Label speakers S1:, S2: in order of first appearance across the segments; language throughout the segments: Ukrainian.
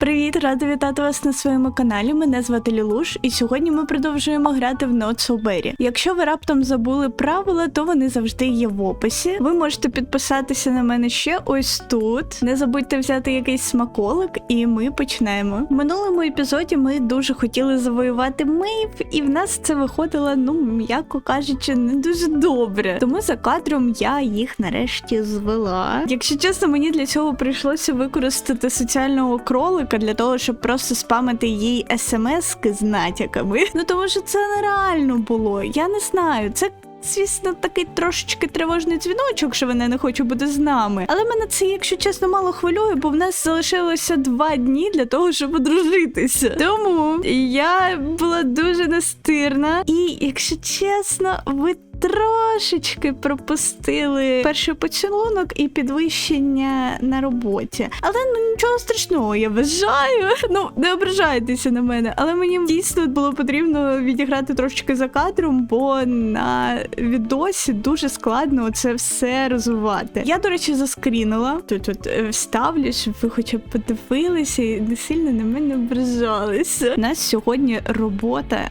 S1: Привіт, рада вітати вас на своєму каналі. Мене звати Лілуш, і сьогодні ми продовжуємо грати в Not So Berry. Якщо ви раптом забули правила, то вони завжди є в описі. Ви можете підписатися на мене ще ось тут. Не забудьте взяти якийсь смаколик, і ми почнемо. В минулому епізоді ми дуже хотіли завоювати Мейв, і в нас це виходило, ну м'яко кажучи, не дуже добре. Тому за кадром я їх нарешті звела. Якщо чесно, мені для цього прийшлося використати соціального кролика для того, щоб просто спамити їй смски з натяками. Ну тому що це нереально було. Я не знаю, це. Звісно, такий трошечки тривожний дзвіночок, що вона не хоче бути з нами. Але мене це, якщо чесно, мало хвилює, бо в нас залишилося два дні для того, щоб одружитися. Тому я була дуже настирна. І, якщо чесно, ви трошечки пропустили перший поцілунок і підвищення на роботі. Але ну нічого страшного, я вважаю. Ну не ображайтеся на мене, але мені дійсно було потрібно відіграти трошечки за кадром, бо на відосі дуже складно це все розвивати. Я, до речі, заскрінила. Тут тут е, вставлю, щоб ви хоча б подивилися і не сильно на мене ображалися. У нас сьогодні робота.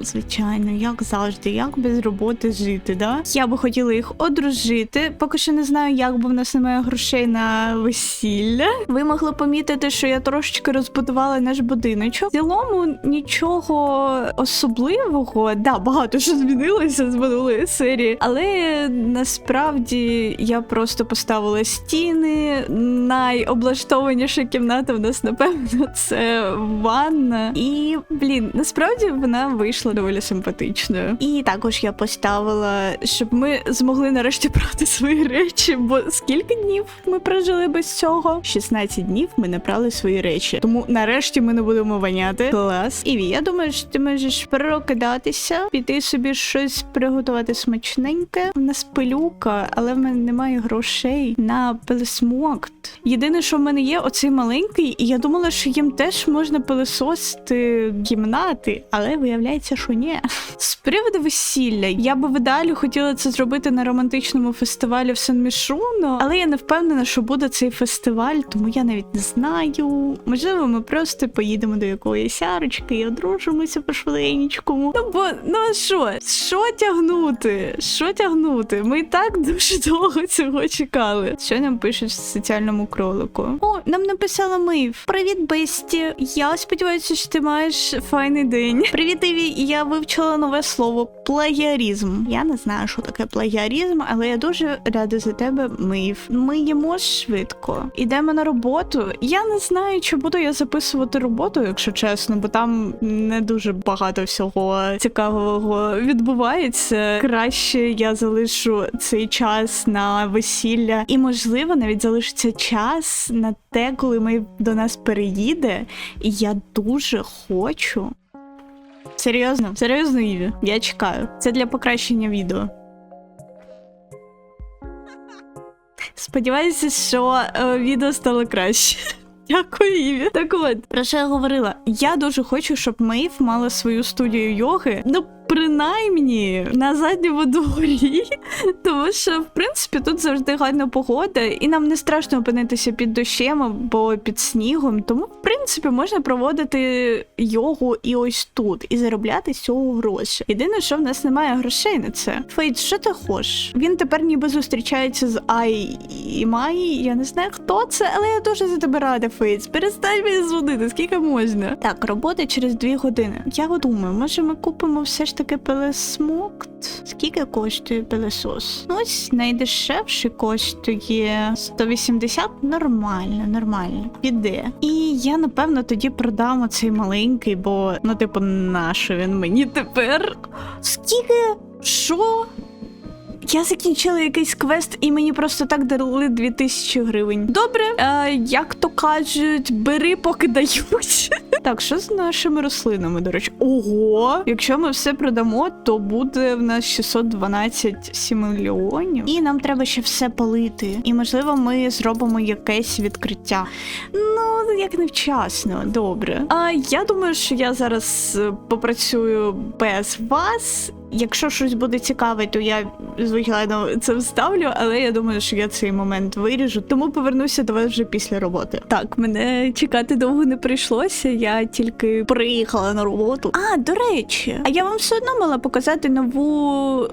S1: Звичайно, як завжди, як без роботи жити, да? Я би хотіла їх одружити. Поки що не знаю, як, бо в нас немає грошей на весілля. Ви могли помітити, що я трошечки розбудувала наш будиночок. В цілому нічого особливого. Да, багато що змінилося з минулої серії, але насправді я просто поставила стіни. Найоблаштованіша кімната в нас, напевно, це ванна. І блін, насправді вона вийшла доволі симпатичною. І також я поставила, щоб ми змогли нарешті брати свої речі. Бо скільки днів ми прожили без цього? 16 днів ми не брали свої речі. Тому нарешті ми не будемо воняти. Клас. Іві, я думаю, що ти можеш прокидатися, піти собі щось приготувати смачненьке. У нас пилюка, але в мене немає грошей на пилисмокт. Єдине, що в мене є, оцей маленький, і я думала, що їм теж можна пилисосити кімнати, але виявляється, що ні. З приводу весілля, я би в хотіла це зробити на романтичному фестивалі в Сан-Мішуно, але я не впевнена, що буде цей фестиваль, тому я навіть не знаю. Можливо, ми просто поїдемо до якоїсь арочки і одружимося по швиденькому. Ну бо ну а що? Що тягнути? Що тягнути? Ми і так дуже довго цього чекали. Що нам пишуть в соціальному кролику? О, нам написала Мив. Привіт, Бесті. Я сподіваюся, що ти маєш файний день. Привіт, Іві. Я вивчила нове слово плагіарізм. Я не знаю, що таке плагіарізм, але я дуже рада за тебе, Мив. Ми їмо швидко. Ідемо на роботу. Я не знаю, чи буду я записувати роботу, якщо чесно, бо там не дуже багато всього цікавого відбувається. Краще я залишу цей час на весілля, і можливо навіть залишиться час на те, коли ми до нас переїде. І я дуже хочу. Серйозно, серйозно, Іві, я чекаю. Це для покращення відео. Сподіваюся, що е, відео стало краще. Дякую, Іві. Так от, про що я говорила? Я дуже хочу, щоб Мейв мала свою студію йоги. Ну, принаймні на задньому дворі. Тому що, в принципі, тут завжди гарна погода, і нам не страшно опинитися під дощем або під снігом. Тому, в принципі, можна проводити йогу і ось тут, і заробляти з цього гроші. Єдине, що в нас немає грошей на це. Фейт, що ти хочеш? Він тепер ніби зустрічається з Ай і Маї. Я не знаю, хто це, але я дуже за тебе рада, Фейт. Перестань мені дзвонити, скільки можна. Так, робота через дві години. Я думаю, може ми купимо все ж таки пилесмокт? Скільки коштує пилесос? Ну, ось найдешевший коштує 180. Нормально, нормально. Піде. І я напевно тоді продам оцей маленький, бо ну, типу, нащо він мені тепер? Скільки? Що? Я закінчила якийсь квест, і мені просто так дали 2000 гривень. Добре, е, як то кажуть, бери, поки дають. Так, що з нашими рослинами, до речі? Ого! Якщо ми все продамо, то буде в нас 612 мільйонів. І нам треба ще все полити. І можливо, ми зробимо якесь відкриття. Ну, як невчасно, добре. А я думаю, що я зараз е, попрацюю без вас. Якщо щось буде цікаве, то я звичайно це вставлю, але я думаю, що я цей момент виріжу, тому повернуся до вас вже після роботи. Так, мене чекати довго не прийшлося. Я тільки приїхала на роботу. А, до речі, а я вам все одно мала показати нову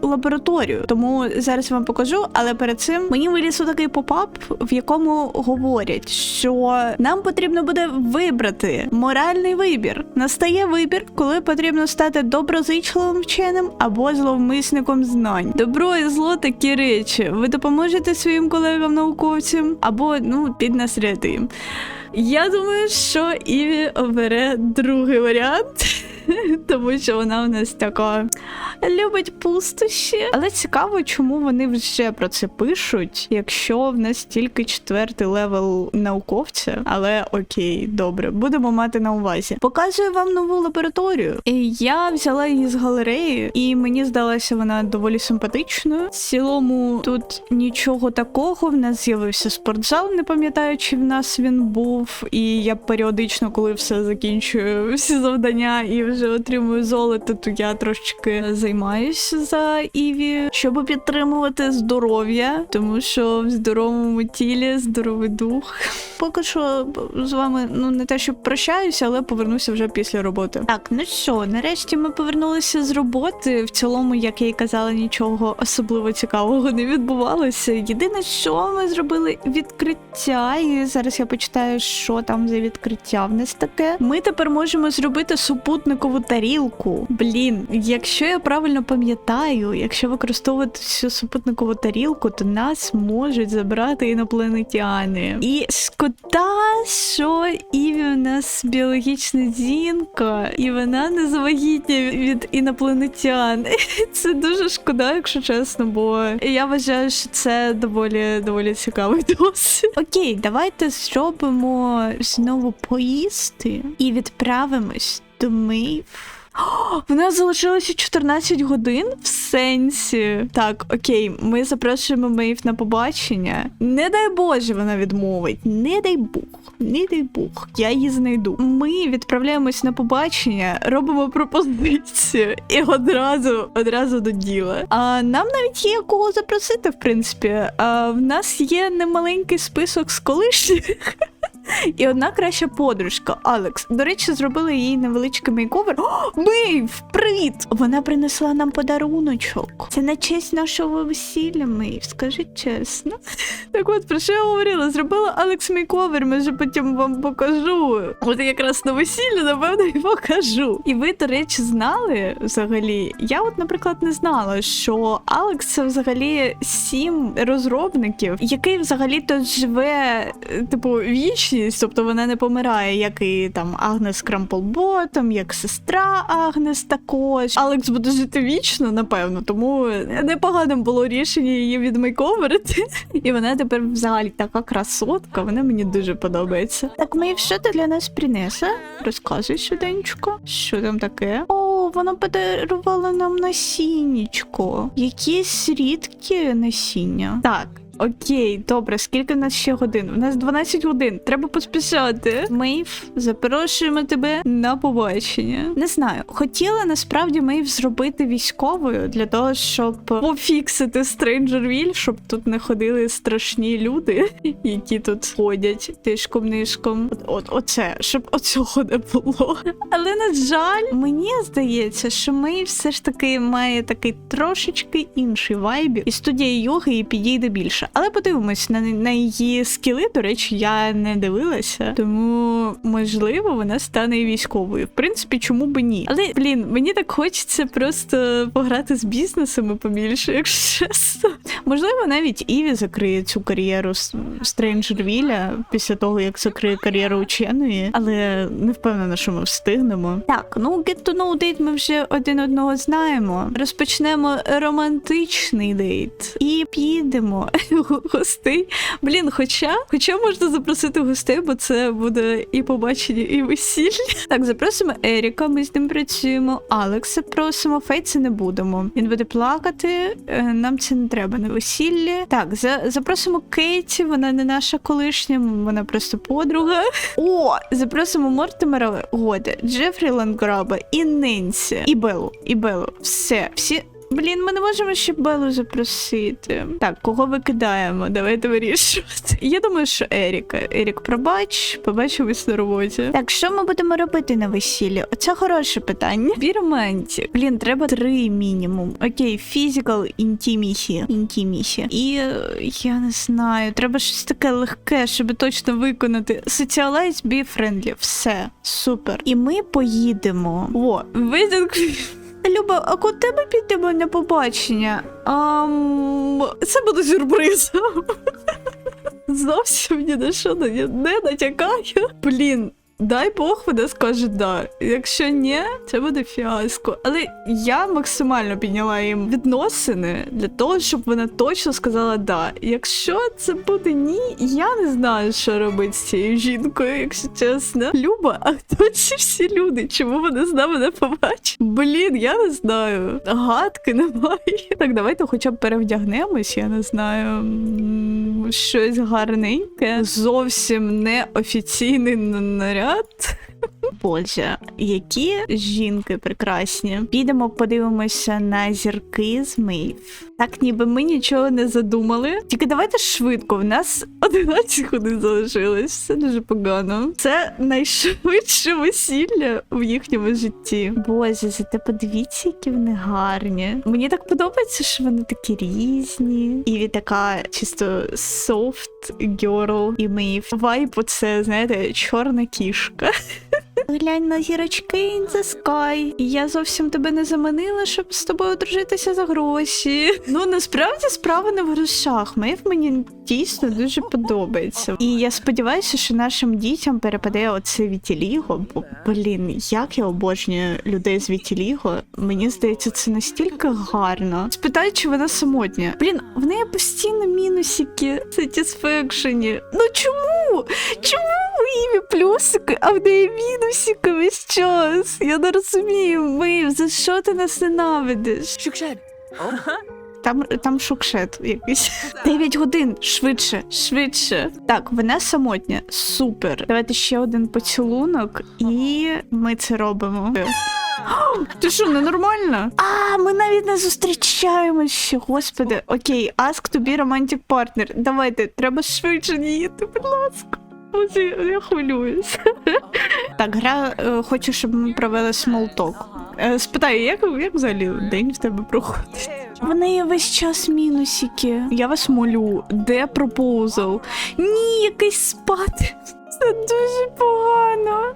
S1: лабораторію, тому зараз вам покажу. Але перед цим мені виліз такий попап, в якому говорять, що нам потрібно буде вибрати моральний вибір. Настає вибір, коли потрібно стати доброзичливим вченим або зловмисником знань. Добро і зло такі речі. Ви допоможете своїм колегам-науковцям або ну піднасряти їм. Я думаю, що Іві обере другий варіант, тому що вона в нас така любить пустощі. Але цікаво, чому вони вже про це пишуть, якщо в нас тільки четвертий левел науковця. Але окей, добре, будемо мати на увазі. Показую вам нову лабораторію. І я взяла її з галереї, і мені здалася вона доволі симпатичною. В цілому тут нічого такого. В нас з'явився спортзал, не пам'ятаю, чи в нас він був. І я періодично, коли все закінчую, всі завдання і вже отримую золото, то я трошечки займаюся за Іві, щоб підтримувати здоров'я, тому що в здоровому тілі здоровий дух. Поки що з вами ну не те, що прощаюся, але повернуся вже після роботи. Так, ну що, нарешті ми повернулися з роботи. В цілому, як я й казала, нічого особливо цікавого не відбувалося. Єдине, що ми зробили відкриття, і зараз я почитаю, що там за відкриття в нас таке. Ми тепер можемо зробити супутникову тарілку. Блін, якщо я правильно пам'ятаю, якщо використовувати цю супутникову тарілку, то нас можуть забрати інопланетяни. І шкода, що Іві у нас біологічна жінка, і вона не завагітня від інопланетян. Це дуже шкода, якщо чесно, бо я вважаю, що це доволі доволі цікавий досвід. Окей, давайте зробимо знову поїсти і відправимось до Мейв. О, В нас залишилося 14 годин в сенсі. Так, окей, ми запрошуємо Мейв на побачення. Не дай Боже, вона відмовить. Не дай Бог, не дай Бог, я її знайду. Ми відправляємось на побачення, робимо пропозицію і одразу, одразу до діла. А нам навіть є кого запросити, в принципі. А в нас є немаленький список з колишніх. І одна краща подружка Алекс. До речі, зробили їй невеличкий мейковер. О, Мейв, привіт! Вона принесла нам подаруночок. Це на честь нашого весілля, Мейв, скажи чесно. Так от, про що я говорила? Зробила Алекс мейковер, ми вже потім вам покажу. От якраз на весіллі, напевно, і покажу. І ви, до речі, знали взагалі. Я, от, наприклад, не знала, що Алекс це взагалі сім розробників, який взагалі-то живе, е, типу, вічність, тобто вона не помирає, як і там Агнес Крамплботом, як сестра Агнес також. Алекс буде жити вічно, напевно, тому непоганим було рішення її відмейковерити. І вона тепер взагалі така красотка, вона мені дуже подобається. Так, Мейв, що ти для нас принесе? Розказуй швиденько. Що там таке? О, вона подарувала нам насіннячко. Якісь рідкі насіння. Так. Окей, добре, скільки в нас ще годин? У нас 12 годин. Треба поспішати. Мейв, запрошуємо тебе на побачення. Не знаю, хотіла насправді Мейв зробити військовою для того, щоб пофіксити Стрейнджервіль, щоб тут не ходили страшні люди, які тут ходять тишком-нишком. От, от оце, щоб оцього не було. Але на жаль, мені здається, що Мейв все ж таки має такий трошечки інший вайбі, і студія йоги їй підійде більше. Але подивимось на, на її скіли. До речі, я не дивилася, тому можливо вона стане військовою. В принципі, чому би ні? Але блін, мені так хочеться просто пограти з бізнесами побільше, якщо чесно. Можливо, навіть Іві закриє цю кар'єру Стрейнджервіля після того, як закриє кар'єру ученої, але не впевнена, що ми встигнемо. Так, ну Get to know date ми вже один одного знаємо. Розпочнемо романтичний дейт і підемо гостей. Блін, хоча, хоча можна запросити гостей, бо це буде і побачення, і весілля. Так, запросимо Еріка, ми з ним працюємо. Алекса просимо, Фейца не будемо. Він буде плакати. е, Нам це не треба на весіллі. Так, за, запросимо Кейті, вона не наша колишня, вона просто подруга. О, запросимо Мортимера Года, Джефрі Ланграба і Ненсі. І Белу. І Белу. Все. Всі. Блін, ми не можемо ще Белу запросити. Так, кого викидаємо? Давайте вирішувати. Я думаю, що Еріка. Ерік, пробач, побачимось на роботі. Так, що ми будемо робити на весіллі? Це хороше питання. Біромантік. Блін, треба три мінімум. Окей, physical intimacy. Intimacy. І е, я не знаю, треба щось таке легке, щоб точно виконати. Socialize, be friendly. Все, супер. І ми поїдемо. О, видінг. Люба, а куди тебе підемо на побачення? Ам... Це буде сюрпризом. Зовсім ні на що не натякаю. Блін. Дай Бог вона скаже да. Якщо ні, це буде фіаско. Але я максимально підняла їм відносини для того, щоб вона точно сказала да. Якщо це буде ні, я не знаю, що робити з цією жінкою, якщо чесно. Люба, а хто ці всі люди? Чому вони з нами не побачать? Блін, я не знаю. Гадки немає. Так, давайте хоча б перевдягнемось, я не знаю. Щось гарненьке. Зовсім не офіційний н- наряд. Боже, які жінки прекрасні. Підемо подивимося на зірки з Мейв. Так, ніби ми нічого не задумали. Тільки давайте швидко. В нас 11 годин залишилось. Все дуже погано. Це найшвидше весілля в їхньому житті. Боже, зате подивіться, які вони гарні. Мені так подобається, що вони такі різні. І від така чисто soft girl і Мейв. Вайп, оце, знаєте, чорна кішка. Глянь на зірочки in. Я зовсім тебе не заманила, щоб з тобою одружитися за гроші. Ну насправді справа не в грошах. Мейв мені дійсно дуже подобається. І я сподіваюся, що нашим дітям перепаде оце вітіліго. Бо блін, як я обожнюю людей з вітіліго. Мені здається, це настільки гарно. Спитаю, чи вона самотня. Блін, в неї постійно мінусики, satisfaction. Ну чому? Чому у Іві плюсики, а в неї мінусики весь час? Я не розумію, Мив, за що ти нас ненавидиш?
S2: Шукшед.
S1: Там, там шукшет якийсь. 9 годин. Швидше, швидше. Так, вона самотня. Супер. Давайте ще один поцілунок, і ми це робимо. Ти що, ненормальна? А, ми навіть не зустрічаємось ще, господи. Окей, ask to be romantic partner. Давайте, треба швидше діяти, будь ласка. Боже, я хвилююсь. Так, гра е, хоче, щоб ми провели смолток. Е, спитаю, як, як взагалі день в тебе проходить? Вони весь час мінусики. Я вас молю, де пропозал? Ні, якийсь спати. Це дуже погано.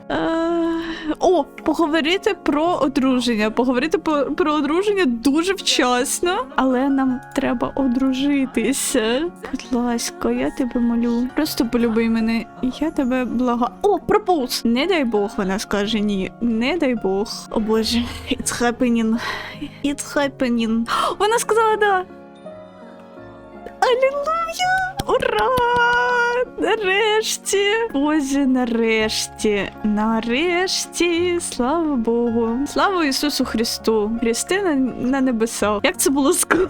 S1: О, поговорити про одруження. Поговорити про, про одруження дуже вчасно, але нам треба одружитися. Будь ласка, я тебе молю. Просто полюби мене. Я тебе блага. О, пропоз! Не дай Бог, вона скаже ні. Не дай Бог. О боже, it's happening. It's happening. Вона сказала да. Алілуя! Ура! Нарешті! Боже, нарешті! Нарешті! Слава Богу! Слава Ісусу Христу! Христи на, на небесах. Як це було складно?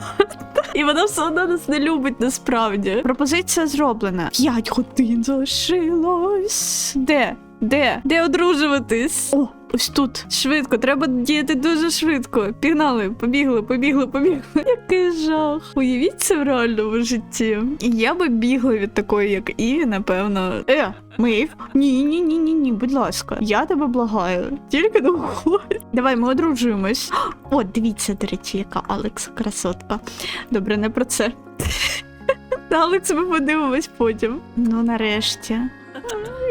S1: І вона все одно нас не любить насправді. Пропозиція зроблена. П'ять годин залишилось. Де? Де? Де одружуватись? О, ось тут. Швидко, треба діяти дуже швидко. Пігнали, побігли, побігли, побігли. Який жах. Уявіть це в реальному житті. І я би бігла від такої, як Іві, напевно. Е, Мейв? Ні, ні, ні, ні, ні, будь ласка. Я тебе благаю. Тільки не уходь. Давай, ми одружуємось. О, дивіться, до речі, яка Алекс красотка. Добре, не про це. На Алекс ми подивимось потім. Ну, нарешті.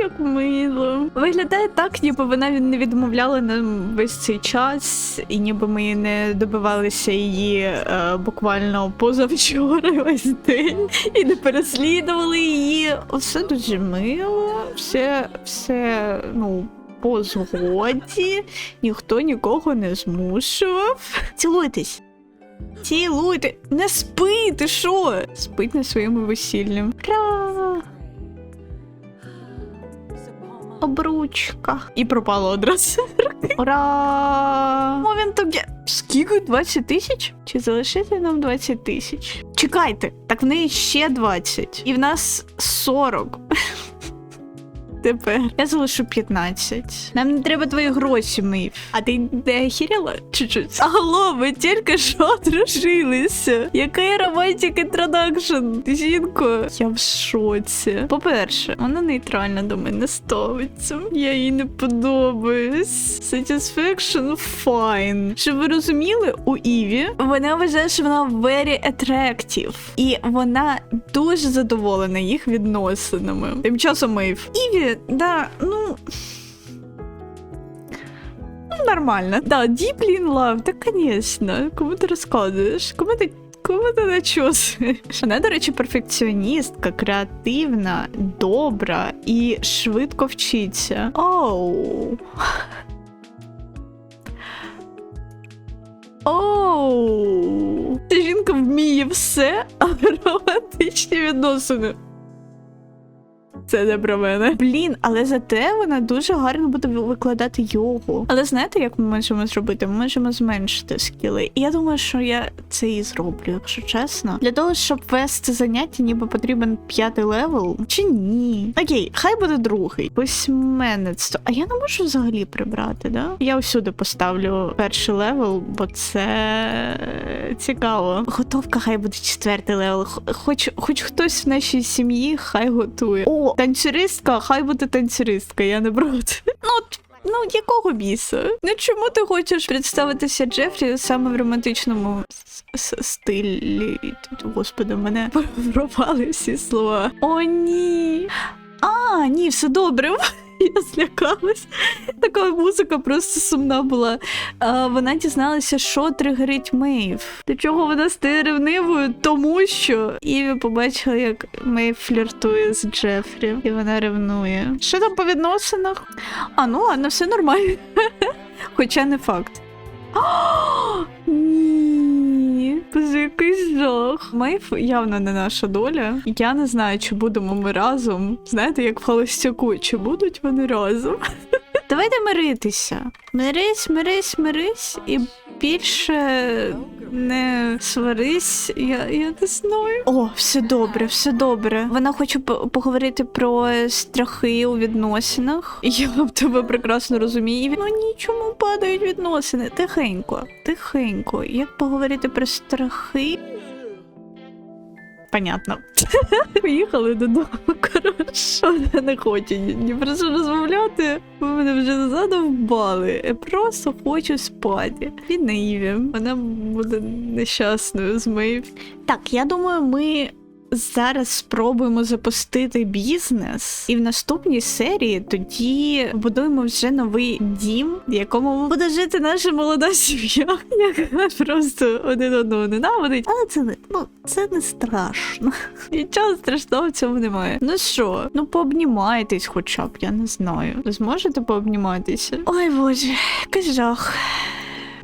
S1: Як мило. Виглядає так, ніби вона не відмовляла нам весь цей час, і ніби ми не добивалися її е, буквально позавчора весь день і не переслідували її. Все дуже мило, все, все, ну. По згоді ніхто нікого не змушував. Цілуйтесь. Цілуйте. Не спи, ти що? Спить на своєму весіллі. Ура! Обручка. І пропало одразу. Ура! О, він тобі. Скільки? 20 тисяч? Чи залишити нам 20 тисяч? Чекайте, так в неї ще 20. І в нас 40. Тепер я залишу 15. Нам не треба твої гроші, Мив. А ти не хіряла чуть-чуть? Алло, ми тільки що одружилися. Який романтик інтродакшн, жінко? Я в шоці. По-перше, вона нейтрально до мене ставиться. Я їй не подобаюсь. Satisfaction fine. Щоб ви розуміли, у Іві вона вважає, що вона very attractive. І вона дуже задоволена їх відносинами. Тим часом Мейв. Іві, да, ну. Ну, нормально. Да, deeply in love, так, конечно. Кому ти розказуєш? Кому ти Кому ти начосуєш? Вона, до речі, перфекціоністка, креативна, добра і швидко вчиться. Оу. Оу. Ця жінка вміє все, а романтичні відносини. Це не про мене. Блін, але зате вона дуже гарно буде викладати йогу. Але знаєте, як ми можемо зробити? Ми можемо зменшити скіли. І я думаю, що я це і зроблю, якщо чесно. Для того, щоб вести заняття, ніби потрібен п'ятий левел. Чи ні? Окей, хай буде другий. Письменництво. А я не можу взагалі прибрати, да? Я всюди поставлю перший левел, бо це цікаво. Готовка хай буде четвертий левел. Хоч, хоч хтось в нашій сім'ї хай готує. О, танцюристка, хай буде танцюристка, я не проти. Ну, ну якого біса? Ну чому ти хочеш представитися Джефрі саме в романтичному стилі? Господи, мене пропали всі слова. О, ні. А, ні, все добре. Я злякалась. Така музика просто сумна була. А, вона дізналася, що тригерить Мейв. До чого вона стає ревнивою? Тому що Іві побачила, як Мейв фліртує з Джефрі, і вона ревнує. Що там по відносинах? А, ну ладно, все нормально. Хоча не факт. О, Ні, це якийсь жах. Мейф явно не наша доля. Я не знаю, чи будемо ми разом. Знаєте, як в холостяку, чи будуть вони разом? Давайте миритися. Мирись, мирись, мирись і більше не сварись. Я, я не знаю. О, все добре, все добре. Вона хоче по- поговорити про страхи у відносинах. Я тебе прекрасно розумію. Ну нічому падають відносини? Тихенько, тихенько. Як поговорити про страхи? Понятно. Поїхали додому. Коротше, вона не хочуть ні, про що розмовляти. Ви мене вже задовбали. Я просто хочу спати. Він наїві. Вона буде нещасною з Мейв. Так, я думаю, ми. Зараз спробуємо запустити бізнес, і в наступній серії тоді будуємо вже новий дім, в якому буде жити наша молода сім'я, яка просто один одного ненавидить. Але це не ну це не страшно. Нічого страшного в цьому немає. Ну що, ну пообнімайтесь, хоча б я не знаю. Зможете пообніматися? Ой боже, який жах.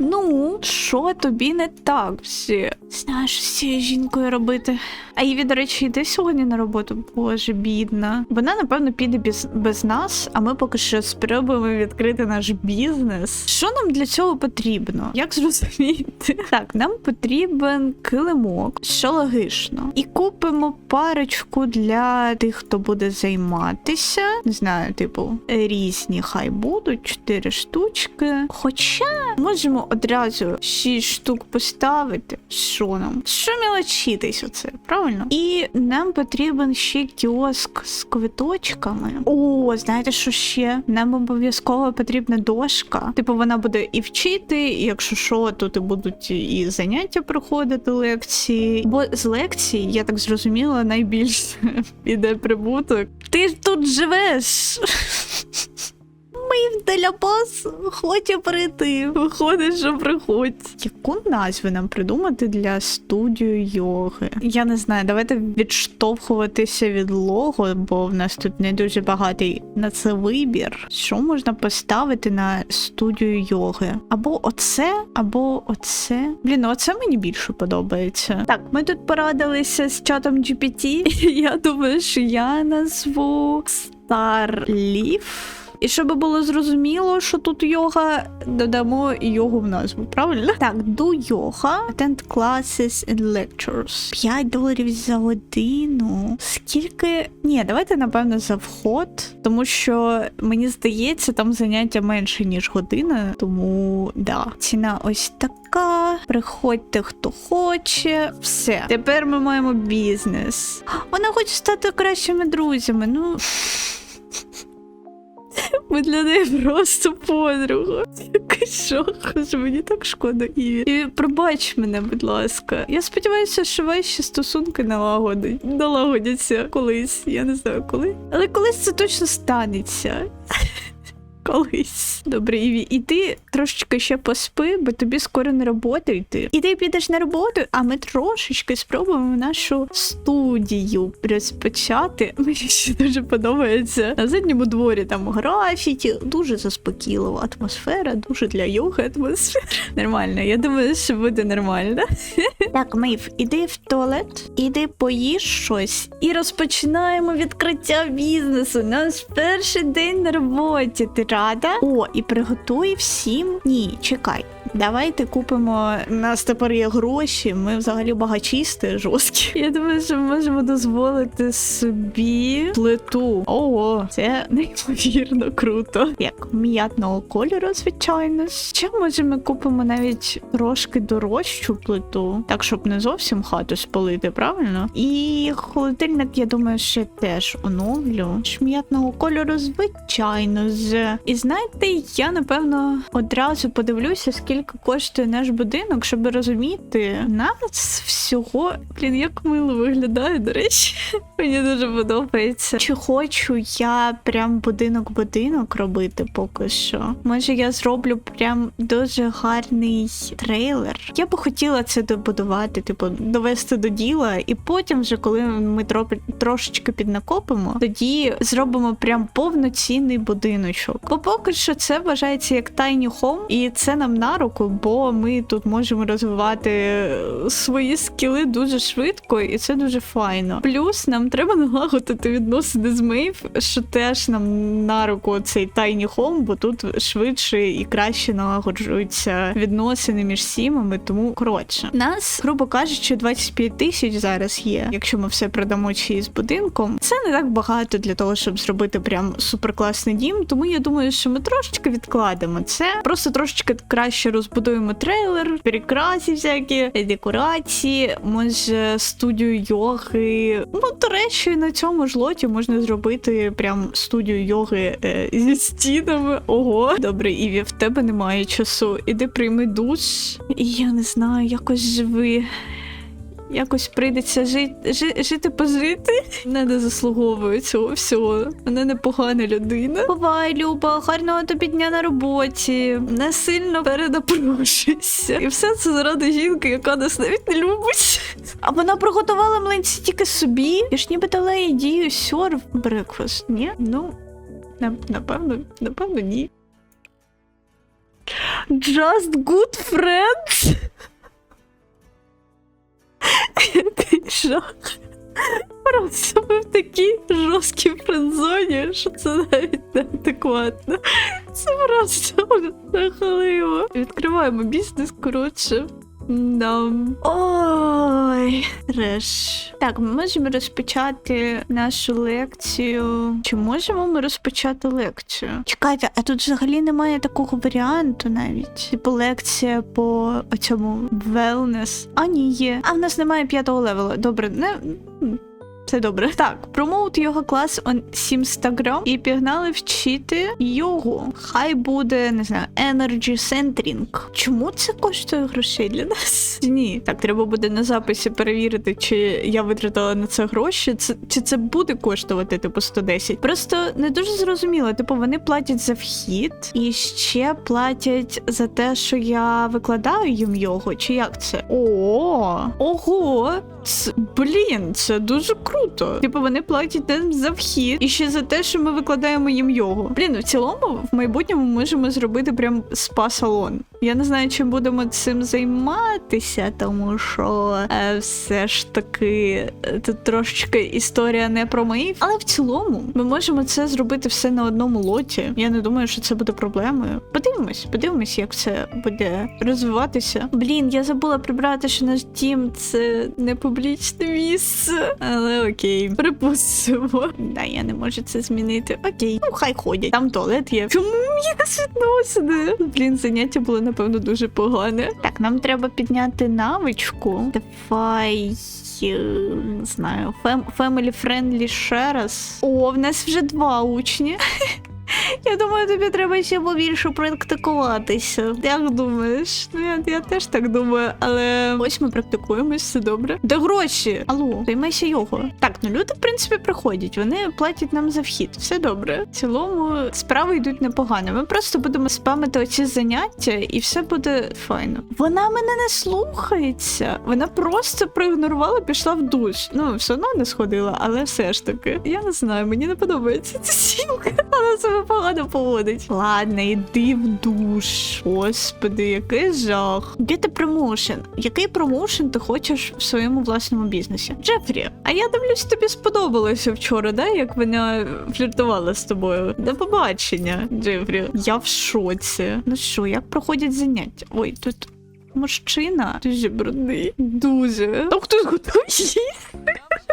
S1: Ну, що тобі не так всі? Знаєш, з цією жінкою робити. А Іві, до речі, йде сьогодні на роботу. Боже, бідна. Вона, напевно, піде без, без нас, а ми поки що спробуємо відкрити наш бізнес. Що нам для цього потрібно? Як зрозуміти? Так, нам потрібен килимок, що логічно. І купимо парочку для тих, хто буде займатися. Не знаю, типу, різні хай будуть, чотири штучки. Хоча можемо одразу шість штук поставити. Що нам? Що мілочитись оце, правильно? І нам потрібен ще кіоск з квиточками. О, знаєте, що ще? Нам обов'язково потрібна дошка. Типу, вона буде і вчити, і якщо що, то ти будуть і заняття проходити лекції. Бо з лекцій, я так зрозуміла, найбільше піде прибуток. Ти тут живеш. Ми для вас хоче прийти. Виходить, що приходь. Яку назву нам придумати для студію йоги? Я не знаю, давайте відштовхуватися від лого, бо в нас тут не дуже багатий на це вибір. Що можна поставити на студію йоги? Або оце, або оце. Блін, ну оце мені більше подобається. Так, ми тут порадилися з чатом GPT. Я думаю, що я назву Starleaf. І щоб було зрозуміло, що тут йога, додамо йогу в назву, правильно? Так, do йога, attend classes and lectures. 5 доларів за годину. Скільки. Ні, давайте, напевно, за вход, тому що мені здається, там заняття менше, ніж година. Тому да. Ціна ось така. Приходьте, хто хоче. Все. Тепер ми маємо бізнес. Вона хоче стати кращими друзями. Ну. Ми для неї просто подруга. Що? Мені так шкода Іві. І пробач мене, будь ласка. Я сподіваюся, що ваші стосунки налагодять. Налагодяться колись. Я не знаю коли. Але колись це точно станеться. Колись. Добре, Іві, ти трошечки ще поспи, бо тобі скоро на роботу йти. І ти підеш на роботу, а ми трошечки спробуємо нашу студію розпочати. Мені ще дуже подобається. На задньому дворі там графіті, дуже заспокійлива атмосфера, дуже для йоги атмосфера. Нормально, я думаю, що буде нормально. Так, Мейв, іди в туалет, іди поїж щось і розпочинаємо відкриття бізнесу. Наш перший день на роботі. Ти рада? О, і приготуй всім. Ні, чекай. Давайте купимо. У нас тепер є гроші. Ми взагалі багачісти жорсткі. Я думаю, що ми можемо дозволити собі плиту. Ого, це неймовірно круто. Як м'ятного кольору, звичайно. Ще може ми купимо навіть трошки дорожчу плиту, так щоб не зовсім хату спалити, правильно? І холодильник, я думаю, ще теж оновлю. Шм'ятного кольору, звичайно, з. І знаєте, я напевно одразу подивлюся, скільки коштує наш будинок, щоб розуміти. Нас всього, блін, як мило виглядає, до речі. Мені дуже подобається. Чи хочу я прям будинок-будинок робити поки що? Може, я зроблю прям дуже гарний трейлер. Я би хотіла це добудувати, типу, довести до діла, і потім, вже коли ми тропи- трошечки піднакопимо, тоді зробимо прям повноцінний будиночок. Бо поки що це вважається як tiny home, і це нам на руку, бо ми тут можемо розвивати е, свої скіли дуже швидко, і це дуже файно. Плюс нам треба налагодити відносини з Мейв, що теж нам на руку цей tiny home, бо тут швидше і краще налагоджуються відносини між сімами. Тому коротше, нас, грубо кажучи, 25 тисяч зараз є. Якщо ми все продамо чи з будинком, це не так багато для того, щоб зробити прям суперкласний дім. Тому я думаю, що ми трошечки відкладемо це. Просто трошечки краще розбудуємо трейлер, прикраси всякі, декорації, може студію йоги. Ну, до речі, на цьому ж лоті можна зробити прям студію йоги е, зі стінами. Ого, добре, Іві, в тебе немає часу. Іди прийми душ. І я не знаю, якось живи. Якось прийдеться жити, жи, жити пожити. Не, не заслуговую цього всього. Вона непогана людина. Бувай, Люба, гарного тобі дня на роботі. Не сильно перенапружуйся. І все це заради жінки, яка нас навіть не любить. А вона приготувала млинці тільки собі. Я ж ніби дала їй дію сьорв брекфаст. Ні? Ну, напевно, напевно, ні. Just good friends. Жах. Просто ми в такій жорсткій френдзоні, що це навіть не адекватно. Це просто жахливо. Відкриваємо бізнес, коротше. Да. Ой, реш. Так, ми можемо розпочати нашу лекцію. Чи можемо ми розпочати лекцію? Чекайте, а тут взагалі немає такого варіанту навіть. Типу лекція по цьому wellness. А ні, є. А в нас немає п'ятого левела. Добре, не. Це добре. Так, промоут його клас он 700 і пігнали вчити його. Хай буде, не знаю, Energy Centering. Чому це коштує грошей для нас? Ні. Так, треба буде на записі перевірити, чи я витратила на це гроші, це, чи це буде коштувати, типу, 110. Просто не дуже зрозуміло. Типу, вони платять за вхід і ще платять за те, що я викладаю їм його, чи як це? О, ого! Це, блін, це дуже круто. Типу, вони платять нам за вхід і ще за те, що ми викладаємо їм його. Блін, в цілому, в майбутньому можемо зробити прям спа-салон. Я не знаю, чи будемо цим займатися, тому що е, все ж таки е, тут трошечки історія не про мої. Але в цілому ми можемо це зробити все на одному лоті. Я не думаю, що це буде проблемою. Подивимось, подивимось, як це буде розвиватися. Блін, я забула прибрати, що наш дім це не публічне місце. Але окей, припустимо. Да, я не можу це змінити. Окей, ну хай ходять. Там туалет є. Чому мінус відносини? Блін, заняття було напевно дуже погане. Так, нам треба підняти навичку. Давай. е, Не знаю, family friendly ще раз. О, в нас вже два учні. Я думаю, тобі треба ще побільше практикуватися. Як думаєш? Ну я, я теж так думаю, але ось ми практикуємось, все добре. Де гроші? Алло, займайся його. Так, ну люди, в принципі, приходять, вони платять нам за вхід. Все добре. В цілому справи йдуть непогано. Ми просто будемо спамити оці заняття, і все буде файно. Вона мене не слухається. Вона просто проігнорувала, пішла в душ. Ну, все одно не сходила, але все ж таки. Я не знаю, мені не подобається ця сімка. Вона себе погано поводить. Ладно, йди в душ. Господи, який жах. Де ти промоушен? Який промоушен ти хочеш в своєму власному бізнесі? Джефрі, а я дивлюсь, тобі сподобалося вчора, да? Як вона фліртувала з тобою. До побачення, Джефрі. Я в шоці. Ну що, як проходять заняття? Ой, тут. Мужчина дуже брудний. Дуже. Там хтось готує їсти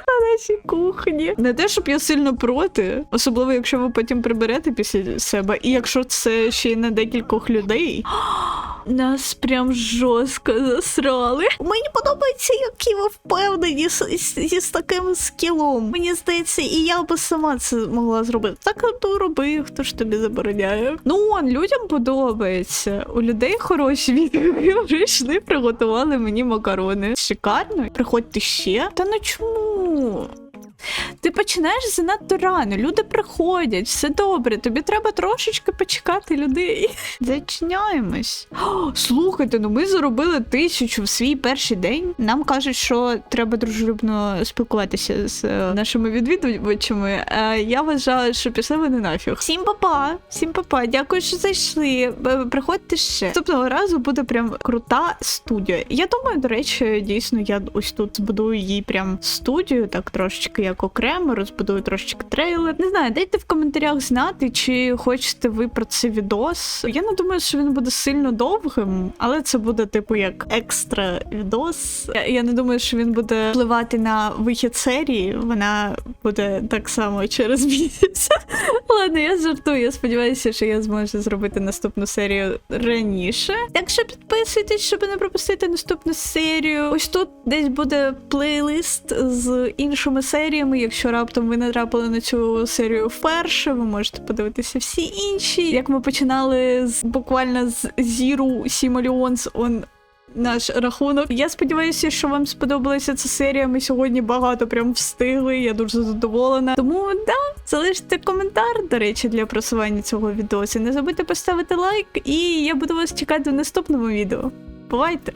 S1: на нашій кухні. Не те, щоб я сильно проти, особливо якщо ви потім приберете після себе, і якщо це ще й на декількох людей. Нас прям жорстко засрали. Мені подобається, які ви впевнені з, з, з таким скілом. Мені здається, і я би сама це могла зробити. Так то роби, хто ж тобі забороняє. Ну, он, людям подобається. У людей хороші відгуки. Прийшли, приготували мені макарони. Шикарно. Приходьте ще. Та ну чому? Ти починаєш занадто рано, люди приходять, все добре, тобі треба трошечки почекати людей. Зачиняємось. О, слухайте, ну ми заробили тисячу в свій перший день. Нам кажуть, що треба дружелюбно спілкуватися з е, нашими відвідувачами. Е, я вважаю, що пішли вони нафіг. Всім папа, всім папа, дякую, що зайшли. Приходьте ще. Наступного разу буде прям крута студія. Я думаю, до речі, дійсно, я ось тут збудую їй прям студію, так трошечки як окремо, розбудую трошечки трейлер. Не знаю, дайте в коментарях знати, чи хочете ви про це відос. Я не думаю, що він буде сильно довгим, але це буде типу як екстра відос. Я, я не думаю, що він буде впливати на вихід серії. Вона буде так само через місяць. Ладно, я жартую. Я сподіваюся, що я зможу зробити наступну серію раніше. Так що підписуйтесь, щоб не пропустити наступну серію. Ось тут десь буде плейлист з іншими серіями. Якщо раптом ви натрапили на цю серію вперше, ви можете подивитися всі інші. Як ми починали з буквально з Zero Simoleons on наш рахунок. Я сподіваюся, що вам сподобалася ця серія. Ми сьогодні багато прям встигли. Я дуже задоволена. Тому да, залиште коментар, до речі, для просування цього відео. Не забудьте поставити лайк, і я буду вас чекати в наступному відео. Бувайте!